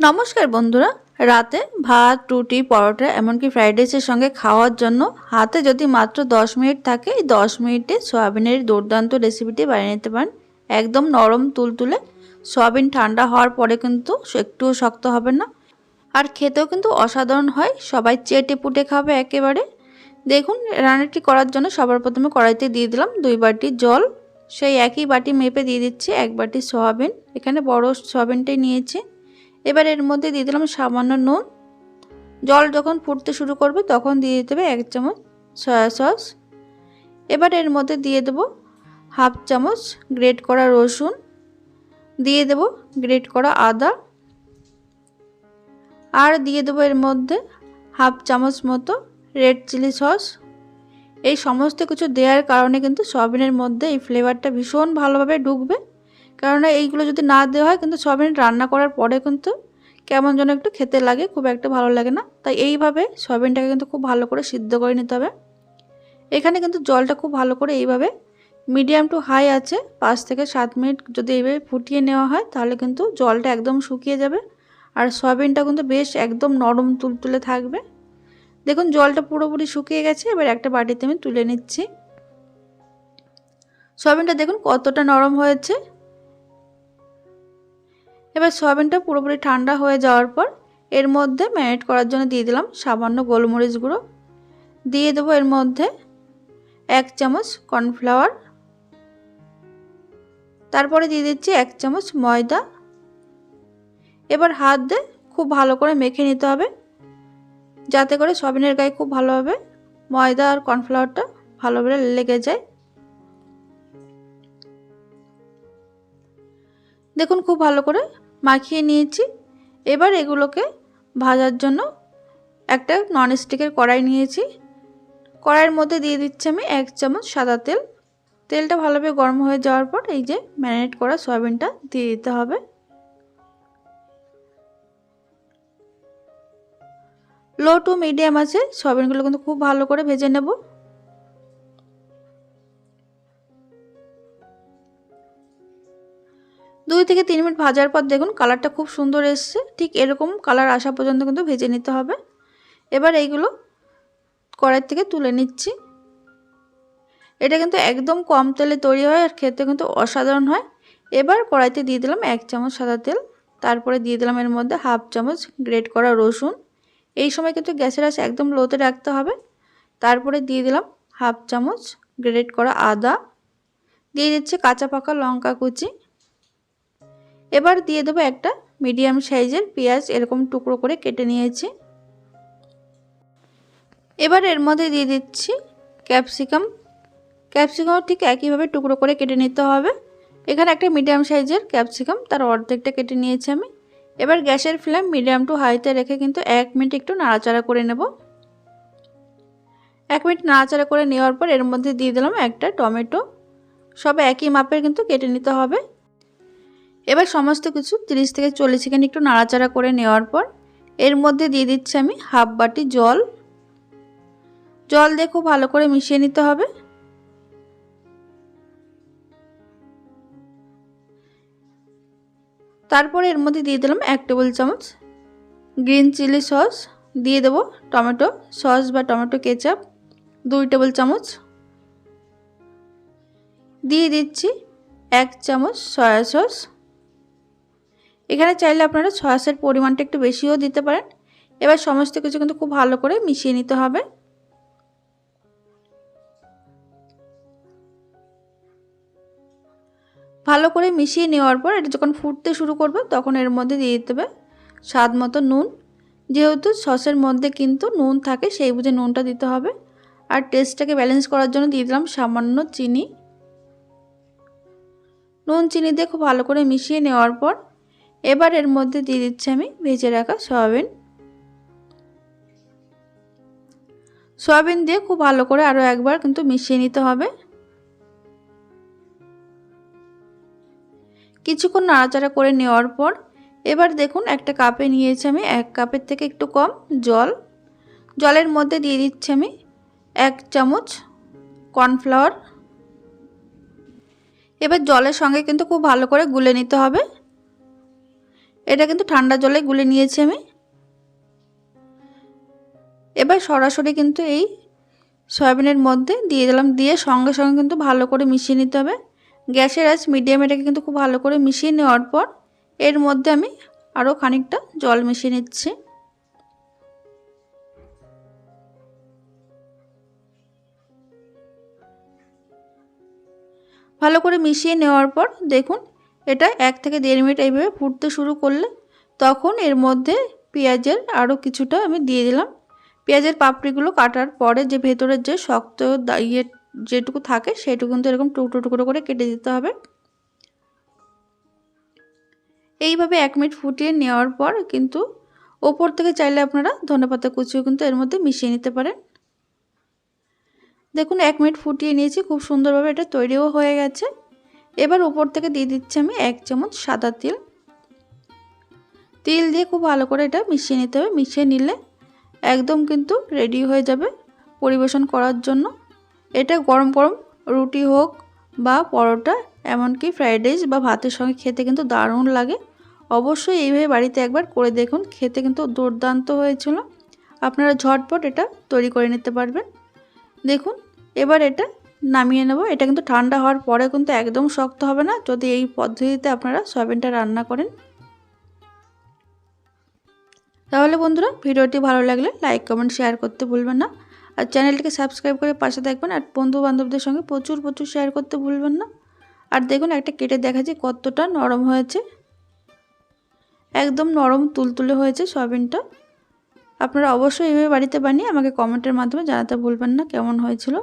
নমস্কার বন্ধুরা। রাতে ভাত, রুটি, পরোটা, এমনকি ফ্রাইড রাইসের সঙ্গে খাওয়ার জন্য হাতে যদি মাত্র 10 মিনিট থাকে, এই দশ মিনিটে সয়াবিনের দুর্দান্ত রেসিপিটি বানিয়ে নিতে পারেন। একদম নরম, তুলতুলে। সয়াবিন ঠান্ডা হওয়ার পরে কিন্তু একটুও শক্ত হবে না। আর খেতেও কিন্তু অসাধারণ হয়। সবাই চেটে পুটে খাবে একেবারে। দেখুন, রান্নাটি করার জন্য সবার প্রথমে কড়াইতে দিয়ে দিলাম দুই বাটি জল। সেই একই বাটি মেপে দিয়ে দিচ্ছি, এক বাটি সয়াবিন। এখানে বড় সয়াবিনটাই নিয়েছি। এবার এর মধ্যে দিয়ে দিলাম সামান্য নুন। জল যখন ফুটতে শুরু করবে তখন দিয়ে দিতে হবে এক চামচ সয়া সস। এবার এর মধ্যে দিয়ে দেব হাফ চামচ গ্রেট করা রসুন। দিয়ে দেব গ্রেট করা আদা। আর দিয়ে দেবো এর মধ্যে হাফ চামচ মতো রেড চিলি সস। এই সমস্ত কিছু দেওয়ার কারণে কিন্তু সয়াবিনের মধ্যে এই ফ্লেভারটা ভীষণ ভালোভাবে ঢুকবে। কেননা এইগুলো যদি না দেওয়া হয় কিন্তু সয়াবিন রান্না করার পরে কিন্তু কেমন যেন একটু খেতে লাগে, খুব একটা ভালো লাগে না। তাই এইভাবে সয়াবিনটাকে কিন্তু খুব ভালো করে সিদ্ধ করে নিতে হবে। এখানে কিন্তু জলটা খুব ভালো করে এইভাবে মিডিয়াম টু হাই আছে, পাঁচ থেকে সাত মিনিট যদি এইভাবে ফুটিয়ে নেওয়া হয় তাহলে কিন্তু জলটা একদম শুকিয়ে যাবে। আর সয়াবিনটা কিন্তু বেশ একদম নরম তুলতুলে থাকবে। দেখুন জলটা পুরোপুরি শুকিয়ে গেছে, এবার একটা বাটিতে আমি তুলে নিচ্ছি। সয়াবিনটা দেখুন কতটা নরম হয়েছে। এবার সয়াবিনটা পুরোপুরি ঠান্ডা হয়ে যাওয়ার পর এর মধ্যে ম্যারিনেট করার জন্য দিয়ে দিলাম সামান্য গোলমরিচ গুঁড়ো। দিয়ে দেবো এর মধ্যে এক চামচ কর্নফ্লাওয়ার। তারপরে দিয়ে দিচ্ছি এক চামচ ময়দা। এবার হাত দিয়ে খুব ভালো করে মেখে নিতে হবে, যাতে করে সয়াবিনের গায়ে খুব ভালোভাবে ময়দা আর কর্নফ্লাওয়ারটা ভালোভাবে লেগে যায়। দেখুন খুব ভালো করে মাখিয়ে নিয়েছি। এবার এগুলোকে ভাজার জন্য একটা ননস্টিকের কড়াই নিয়েছি। কড়াইয়ের মধ্যে দিয়ে দিচ্ছি আমি এক চামচ সাদা তেল। তেলটা ভালোভাবে গরম হয়ে যাওয়ার পর এই যে ম্যারিনেট করা সয়াবিনটা দিয়ে দিতে হবে। লো টু মিডিয়াম আছে, সয়াবিনগুলো কিন্তু খুব ভালো করে ভেজে নেব। দুই থেকে তিন মিনিট ভাজার পর দেখুন কালারটা খুব সুন্দর এসছে। ঠিক এরকম কালার আসা পর্যন্ত কিন্তু ভেজে নিতে হবে। এবার এইগুলো কড়াই থেকে তুলে নিচ্ছি। এটা কিন্তু একদম কম তেলে তৈরি হয় আর খেতে কিন্তু অসাধারণ হয়। এবার কড়াইতে দিয়ে দিলাম এক চামচ সাদা তেল। তারপরে দিয়ে দিলাম এর মধ্যে হাফ চামচ গ্রেট করা রসুন। এই সময় কিন্তু গ্যাসের আঁচ একদম লোতে রাখতে হবে। তারপরে দিয়ে দিলাম হাফ চামচ গ্রেট করা আদা। দিয়ে দিচ্ছে কাঁচা পাকা লঙ্কা কুচি। এবার দিয়ে দেবো একটা মিডিয়াম সাইজের পেঁয়াজ এরকম টুকরো করে কেটে নিয়েছি। এবার এর মধ্যে দিয়ে দিচ্ছি ক্যাপসিকাম। ক্যাপসিকাম ঠিক একইভাবে টুকরো করে কেটে নিতে হবে। এখানে একটা মিডিয়াম সাইজের ক্যাপসিকাম, তার অর্ধেকটা কেটে নিয়েছি আমি। এবার গ্যাসের ফ্লেম মিডিয়াম টু হাইতে রেখে কিন্তু এক মিনিট একটু নাড়াচাড়া করে নেব। এক মিনিট নাড়াচাড়া করে নেওয়ার পর এর মধ্যে দিয়ে দিলাম একটা টমেটো। সব একই মাপের কিন্তু কেটে নিতে হবে। এবার সমস্ত কিছু 30 থেকে চল্লিশ সেকেন্ড একটু নাড়াচাড়া করে নেওয়ার পর এর মধ্যে দিয়ে দিচ্ছি আমি হাফ বাটি জল। জল দিয়ে খুব ভালো করে মিশিয়ে নিতে হবে। তারপরে এর মধ্যে দিয়ে দিলাম এক টেবিল চামচ গ্রিন চিলি সস, দিয়ে দেবো টমেটো সস বা টমেটো কেচাপ, দুই টেবিল চামচ। দিয়ে দিচ্ছি এক চামচ সয়া সস। এখানে চাইলে আপনারা সয়াসের পরিমাণটা একটু বেশিও দিতে পারেন। এবার সমস্ত কিছু কিন্তু খুব ভালো করে মিশিয়ে নিতে হবে। ভালো করে মিশিয়ে নেওয়ার পর এটা যখন ফুটতে শুরু করবে তখন এর মধ্যে দিয়ে দিতে হবে স্বাদ মতো নুন। যেহেতু সসের মধ্যে কিন্তু নুন থাকে সেই বুঝে নুনটা দিতে হবে। আর টেস্টটাকে ব্যালেন্স করার জন্য দিয়ে দিলাম সামান্য চিনি। নুন চিনি দিয়ে খুব ভালো করে মিশিয়ে নেওয়ার পর এবার এর মধ্যে দিয়ে দিচ্ছি আমি ভেজে রাখা সয়াবিন। সয়াবিন দিয়ে খুব ভালো করে আরও একবার কিন্তু মিশিয়ে নিতে হবে। কিছুক্ষণ নাড়াচাড়া করে নেওয়ার পর এবার দেখুন একটা কাপে নিয়েছি আমি, এক কাপের থেকে একটু কম জল। জলের মধ্যে দিয়ে দিচ্ছি আমি এক চামচ কর্নফ্লাওয়ার। এবার জলের সঙ্গে কিন্তু খুব ভালো করে গুলে নিতে হবে। এটা কিন্তু ঠান্ডা জলে গুলে নিয়েছি আমি। এবার সরাসরি কিন্তু এই সয়াবিনের মধ্যে দিয়ে দিলাম। দিয়ে সঙ্গে সঙ্গে কিন্তু ভালো করে মিশিয়ে নিতে হবে। গ্যাসের আঁচ মিডিয়াম এটাকে কিন্তু খুব ভালো করে মিশিয়ে নেওয়ার পর এর মধ্যে আমি আরও খানিকটা জল মিশিয়ে নিচ্ছি। ভালো করে মিশিয়ে নেওয়ার পর দেখুন এটা এক থেকে দেড় মিনিট এইভাবে ফুটতে শুরু করলে তখন এর মধ্যে পেঁয়াজের আরও কিছুটা আমি দিয়ে দিলাম। পেঁয়াজের পাপড়িগুলো কাটার পরে যে ভেতরের যে শক্ত ইয়ে যেটুকু থাকে সেটুকু কিন্তু এরকম টুকরো টুকরো করে কেটে দিতে হবে। এইভাবে এক মিনিট ফুটিয়ে নেওয়ার পর কিন্তু ওপর থেকে চাইলে আপনারা ধনেপাতা কুচিও কিন্তু এর মধ্যে মিশিয়ে নিতে পারেন। দেখুন, এক মিনিট ফুটিয়ে নিয়েছি। খুব সুন্দরভাবে এটা তৈরিও হয়ে গেছে। এবার উপর থেকে দিয়ে দিচ্ছি আমি এক চামচ সাদা তিল। তিল দিয়ে খুব ভালো করে এটা মিশিয়ে নিতে হবে। মিশিয়ে নিলে একদম কিন্তু রেডি হয়ে যাবে পরিবেশন করার জন্য। এটা গরম গরম রুটি হোক বা পরোটা, এমনকি ফ্রাইড রাইস বা ভাতের সঙ্গে খেতে কিন্তু দারুণ লাগে। অবশ্যই এইভাবে বাড়িতে একবার করে দেখুন, খেতে কিন্তু দুর্দান্ত হয়েছিল। আপনারা ঝটপট এটা তৈরি করে নিতে পারবেন। দেখুন, এবার এটা নামিয়ে নেব। এটা কিন্তু ঠান্ডা হওয়ার পরে কিন্তু একদম শক্ত হবে না। যদি এই পদ্ধতিতে আপনারা সয়াবিনটা রান্না করেন। তাহলে বন্ধুরা, ভিডিওটি ভালো লাগলে লাইক, কমেন্ট, শেয়ার করতে ভুলবেন না। আর চ্যানেলটিকে সাবস্ক্রাইব করে পাশে থাকবেন। আর বন্ধু বান্ধবদের সঙ্গে প্রচুর প্রচুর শেয়ার করতে ভুলবেন না। আর দেখুন, একটা কেটে দেখাচ্ছি কতটা নরম হয়েছে। একদম নরম তুলতুলে হয়েছে সয়াবিনটা। আপনারা অবশ্যই এইভাবে বাড়িতে বানিয়ে আমাকে কমেন্টের মাধ্যমে জানাতে ভুলবেন না, কেমন হয়েছিল।